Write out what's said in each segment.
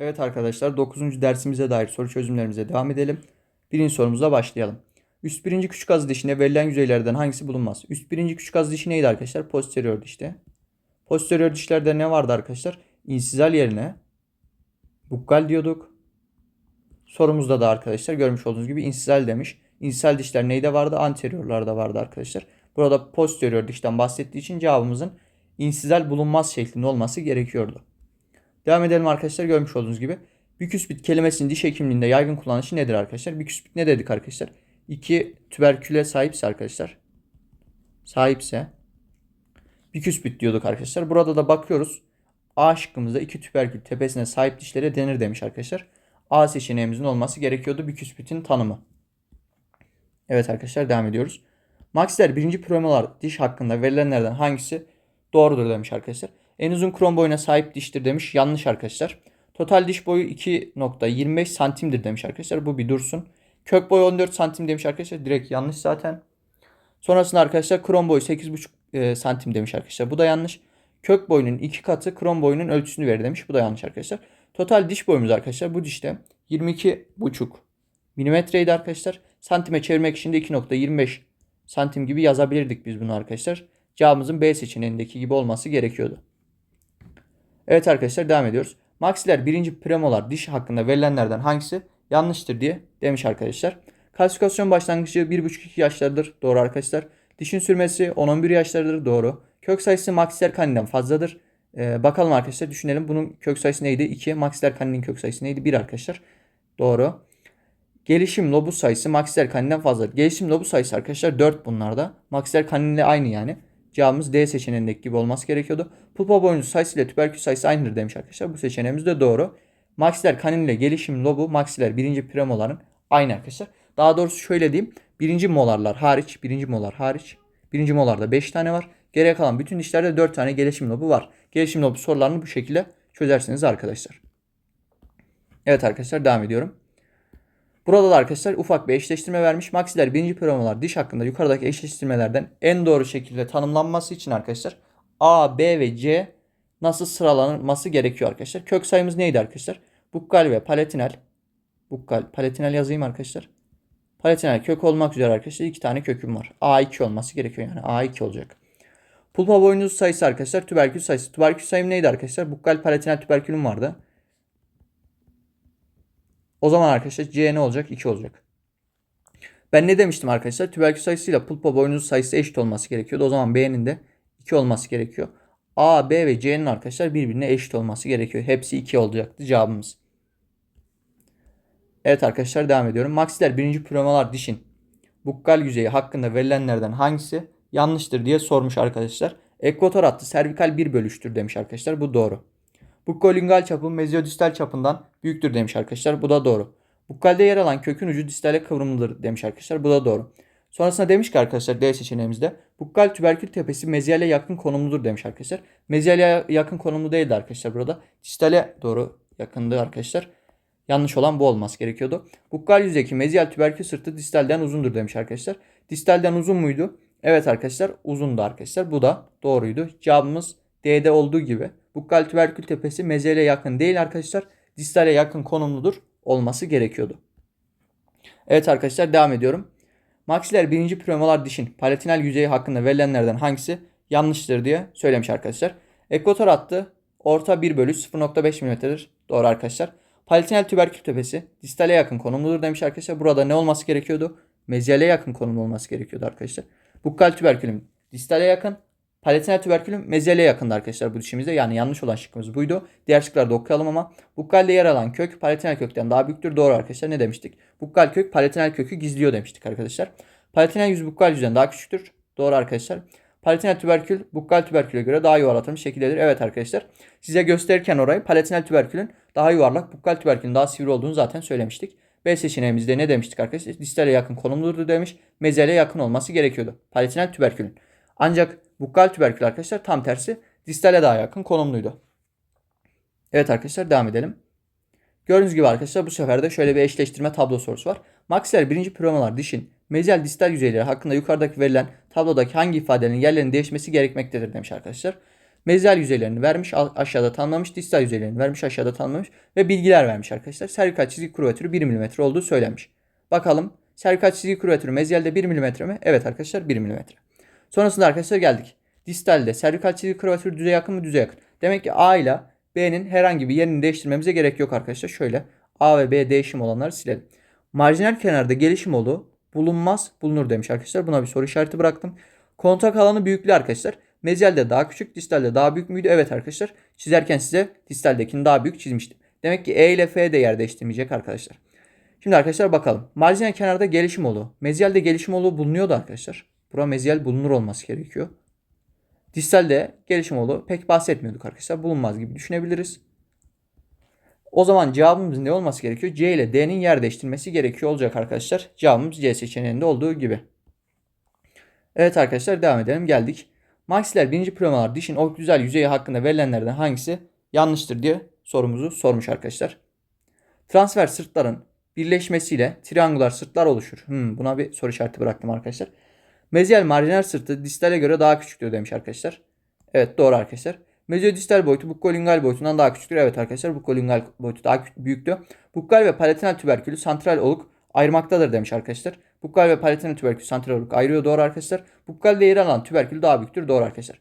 Evet arkadaşlar 9. dersimize dair soru çözümlerimize devam edelim. Birinci sorumuzla başlayalım. Üst birinci küçük az dişine verilen yüzeylerden hangisi bulunmaz? Üst birinci küçük az dişi neydi arkadaşlar? Posterior dişte. Posterior dişlerde ne vardı arkadaşlar? İnsizal yerine bukkal diyorduk. Sorumuzda da arkadaşlar görmüş olduğunuz gibi insizal demiş. İnsizal dişler neyde vardı? Anteriorlarda vardı arkadaşlar. Burada posterior dişten bahsettiği için cevabımızın insizal bulunmaz şeklinde olması gerekiyordu. Devam edelim arkadaşlar. Görmüş olduğunuz gibi. Biküspit kelimesinin diş hekimliğinde yaygın kullanışı nedir arkadaşlar? Biküspit ne dedik arkadaşlar? İki tüberküle sahipse arkadaşlar. Sahipse. Biküspit diyorduk arkadaşlar. Burada da bakıyoruz. A şıkkımızda iki tüberkül tepesine sahip dişlere denir demiş arkadaşlar. A seçeneğimizin olması gerekiyordu. Biküspitin tanımı. Evet arkadaşlar devam ediyoruz. Maxiler birinci premolar diş hakkında verilenlerden hangisi doğrudur demiş arkadaşlar. En uzun krom boyuna sahip diştir demiş. Yanlış arkadaşlar. Total diş boyu 2.25 santimdir demiş arkadaşlar. Bu bir dursun. Kök boyu 14 santim demiş arkadaşlar. Direkt yanlış zaten. Sonrasında arkadaşlar krom boyu 8.5 e, santim demiş arkadaşlar. Bu da yanlış. Kök boyunun iki katı krom boyunun ölçüsünü verir demiş. Bu da yanlış arkadaşlar. Total diş boyumuz arkadaşlar bu dişte 22.5 milimetreydi arkadaşlar. Santime çevirmek için de 2.25 santim gibi yazabilirdik biz bunu arkadaşlar. Cevabımızın B seçeneğindeki gibi olması gerekiyordu. Evet arkadaşlar devam ediyoruz. Maxiler birinci premolar diş hakkında verilenlerden hangisi yanlıştır diye demiş arkadaşlar. Kalsifikasyon başlangıcı 1,5-2 yaşlardır. Doğru arkadaşlar. Dişin sürmesi 10-11 yaşlardır. Doğru. Kök sayısı maksiler kaninden fazladır. Ee, bakalım arkadaşlar düşünelim. Bunun kök sayısı neydi? 2. Maksiler kaninin kök sayısı neydi? 1 arkadaşlar. Doğru. Gelişim lobu sayısı maksiler kaninden fazladır. Gelişim lobu sayısı arkadaşlar 4 bunlarda. Maksiler kaninle aynı yani. Cevabımız D seçeneğindeki gibi olması gerekiyordu. Pulpa boynuzu sayısı ile tüberkül sayısı aynıdır demiş arkadaşlar. Bu seçeneğimiz de doğru. Maksiler kanin ile gelişim lobu maksiler birinci premoların aynı arkadaşlar. Daha doğrusu şöyle diyeyim. Birinci molarlar hariç, birinci molar hariç. Birinci molarda 5 tane var. Geriye kalan bütün dişlerde 4 tane gelişim lobu var. Gelişim lobu sorularını bu şekilde çözersiniz arkadaşlar. Evet arkadaşlar devam ediyorum. Burada da arkadaşlar ufak bir eşleştirme vermiş. Maksiler birinci premolar diş hakkında yukarıdaki eşleştirmelerden en doğru şekilde tanımlanması için arkadaşlar A, B ve C nasıl sıralanması gerekiyor arkadaşlar. Kök sayımız neydi arkadaşlar? Bukkal ve palatinal. Bukkal, palatinal yazayım arkadaşlar. Palatinal kök olmak üzere arkadaşlar iki tane köküm var. A2 olması gerekiyor yani A2 olacak. Pulpa boynuzu sayısı arkadaşlar tüberkül sayısı. Tüberkül sayım neydi arkadaşlar? Bukkal palatinal tüberkülüm vardı. O zaman arkadaşlar C ne olacak? 2 olacak. Ben ne demiştim arkadaşlar? Tüberkül sayısıyla pulpa boynuzu sayısı eşit olması gerekiyordu. O zaman B'nin de 2 olması gerekiyor. A, B ve C'nin arkadaşlar birbirine eşit olması gerekiyor. Hepsi 2 olacaktı cevabımız. Evet arkadaşlar devam ediyorum. Maksiler birinci premolar dişin bukkal yüzeyi hakkında verilenlerden hangisi yanlıştır diye sormuş arkadaşlar. Ekvator hattı servikal bir bölüştür demiş arkadaşlar. Bu doğru. Bukkolingal çapı mezyodistal çapından büyüktür demiş arkadaşlar. Bu da doğru. Bukkalde yer alan kökün ucu distale kıvrımlıdır demiş arkadaşlar. Bu da doğru. Sonrasında demiş ki arkadaşlar D seçeneğimizde bukkal tüberkül tepesi mezyale yakın konumludur demiş arkadaşlar. Mezyale yakın konumlu değildi arkadaşlar burada. Distale doğru yakındı arkadaşlar. Yanlış olan bu olması gerekiyordu. Bukkal yüzdeki mezyal tüberkül sırtı distalden uzundur demiş arkadaşlar. Distalden uzun muydu? Evet arkadaşlar uzundu arkadaşlar. Bu da doğruydu. Cevabımız D'de olduğu gibi. Bukkal tüberkül tepesi mezyale yakın değil arkadaşlar. Distale yakın konumludur olması gerekiyordu. Evet arkadaşlar devam ediyorum. Maksiler birinci premolar dişin palatinal yüzeyi hakkında verilenlerden hangisi yanlıştır diye söylemiş arkadaşlar. Ekvator hattı orta 1 bölü 0.5 mm'dir. Doğru arkadaşlar. Palatinal tüberkül tepesi distale yakın konumludur demiş arkadaşlar. Burada ne olması gerekiyordu? Mezyale yakın konumlu olması gerekiyordu arkadaşlar. Bukkal tüberkülüm distale yakın. Palatinal tüberkülüm mezyale yakındı arkadaşlar bu dişimizde. Yani yanlış olan şıkkımız buydu. Diğer şıkları da okuyalım ama bukkalde yer alan kök palatinal kökten daha büyüktür. Doğru arkadaşlar. Ne demiştik? Bukkal kök palatinal kökü gizliyor demiştik arkadaşlar. Palatinal yüz bukkal yüzden daha küçüktür. Doğru arkadaşlar. Palatinal tüberkül bukkal tüberküle göre daha yuvarlatılmış şekildedir. Evet arkadaşlar. Size gösterirken orayı palatinal tüberkülün daha yuvarlak, bukkal tüberkülün daha sivri olduğunu zaten söylemiştik. B seçeneğimizde ne demiştik arkadaşlar? Distale yakın konumludur demiş. Mezele yakın olması gerekiyordu. Palatinal tüberkülün. Ancak bukkal tüberkül arkadaşlar tam tersi distale daha yakın konumluydu. Evet arkadaşlar devam edelim. Gördüğünüz gibi arkadaşlar bu sefer de şöyle bir eşleştirme tablo sorusu var. Maksiler birinci premolar dişin mezyal distal yüzeyleri hakkında yukarıdaki verilen tablodaki hangi ifadelerin yerlerinin değişmesi gerekmektedir demiş arkadaşlar. Mezyal yüzeylerini vermiş aşağıda tanımlamış. Distal yüzeylerini vermiş aşağıda tanımlamış. Ve bilgiler vermiş arkadaşlar. Servikal çizgi kurvatürü 1 mm olduğu söylenmiş. Bakalım servikal çizgi kurvatürü mezyalde 1 mm mi? Evet arkadaşlar 1 mm. Sonrasında arkadaşlar geldik. Distalde servikal çizgi kurvatürü düze yakın mı? Düze yakın. Demek ki A ile B'nin herhangi bir yerini değiştirmemize gerek yok arkadaşlar. Şöyle A ve B değişim olanları silelim. Marjinal kenarda gelişim olu bulunmaz bulunur demiş arkadaşlar. Buna bir soru işareti bıraktım. Kontak alanı büyüklüğü arkadaşlar. Mezyalde daha küçük, distalde daha büyük müydü? Evet arkadaşlar. Çizerken size distaldekini daha büyük çizmiştim. Demek ki E ile F de yer değiştirmeyecek arkadaşlar. Şimdi arkadaşlar bakalım. Marjinal kenarda gelişim olu. Mezyalde gelişim olu bulunuyordu arkadaşlar. Bura mezyal bulunur olması gerekiyor. Distalde gelişim olu pek bahsetmiyorduk arkadaşlar. Bulunmaz gibi düşünebiliriz. O zaman cevabımız ne olması gerekiyor? C ile D'nin yer değiştirmesi gerekiyor olacak arkadaşlar. Cevabımız C seçeneğinde olduğu gibi. Evet arkadaşlar devam edelim. Geldik. Maxiler birinci premalar dişin oklüzal yüzeyi hakkında verilenlerden hangisi yanlıştır diye sorumuzu sormuş arkadaşlar. Transfer sırtların birleşmesiyle triangular sırtlar oluşur. Hmm, buna bir soru işareti bıraktım arkadaşlar. Mezyal marjinal sırtı distale göre daha küçüktür demiş arkadaşlar. Evet doğru arkadaşlar. Mezyodistal boyutu bukkolingal boyutundan daha küçüktür. Evet arkadaşlar bukkolingal boyutu daha büyüktü. Bukkal ve palatinal tüberkülü santral oluk ayırmaktadır demiş arkadaşlar. Bukkal ve palatinal tüberkülü santral oluk ayırıyor doğru arkadaşlar. Bukkalde yer alan tüberkül daha büyüktür doğru arkadaşlar.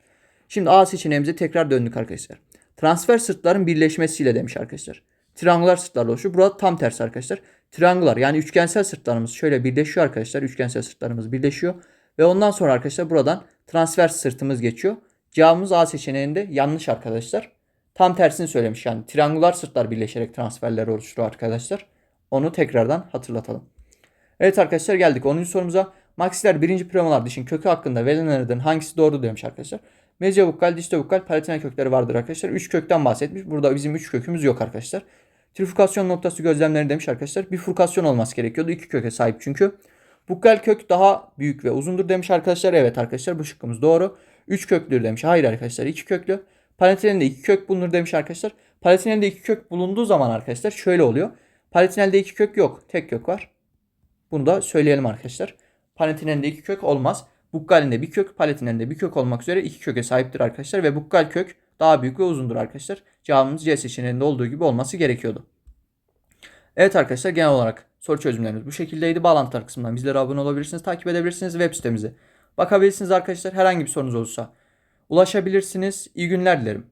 Şimdi A seçeneğimize tekrar döndük arkadaşlar. Transfer sırtların birleşmesiyle demiş arkadaşlar. Triangular sırtlar oluşuyor. Burada tam tersi arkadaşlar. Triangular yani üçgensel sırtlarımız şöyle birleşiyor arkadaşlar. Üçgensel sırtlarımız birleşiyor. Ve ondan sonra arkadaşlar buradan transfer sırtımız geçiyor. Cevabımız A seçeneğinde yanlış arkadaşlar. Tam tersini söylemiş yani. Triangular sırtlar birleşerek transferler oluşur arkadaşlar. Onu tekrardan hatırlatalım. Evet arkadaşlar geldik 10. sorumuza. Maxiler birinci premalar dişin kökü hakkında verilenlerden hangisi doğru demiş arkadaşlar. Mezyobukkal, distobukkal, palatinal kökleri vardır arkadaşlar. 3 kökten bahsetmiş. Burada bizim 3 kökümüz yok arkadaşlar. Trifurkasyon noktası gözlemleri demiş arkadaşlar. Bifurkasyon olması gerekiyordu. 2 köke sahip çünkü. Bukkal kök daha büyük ve uzundur demiş arkadaşlar. Evet arkadaşlar bu şıkkımız doğru. 3 köklüdür demiş. Hayır arkadaşlar 2 köklü. Palatinelinde 2 kök bulunur demiş arkadaşlar. Palatinelinde 2 kök bulunduğu zaman arkadaşlar şöyle oluyor. Palatinelde 2 kök yok. Tek kök var. Bunu da söyleyelim arkadaşlar. Palatinelinde 2 kök olmaz. Bukkalinde bir kök, palatinelinde bir kök olmak üzere 2 köke sahiptir arkadaşlar. Ve bukkal kök daha büyük ve uzundur arkadaşlar. Cevabımız C seçeneğinde olduğu gibi olması gerekiyordu. Evet arkadaşlar genel olarak soru çözümlerimiz bu şekildeydi. Bağlantılar kısmından bizlere abone olabilirsiniz, takip edebilirsiniz web sitemizi. Bakabilirsiniz arkadaşlar. Herhangi bir sorunuz olursa ulaşabilirsiniz. İyi günler dilerim.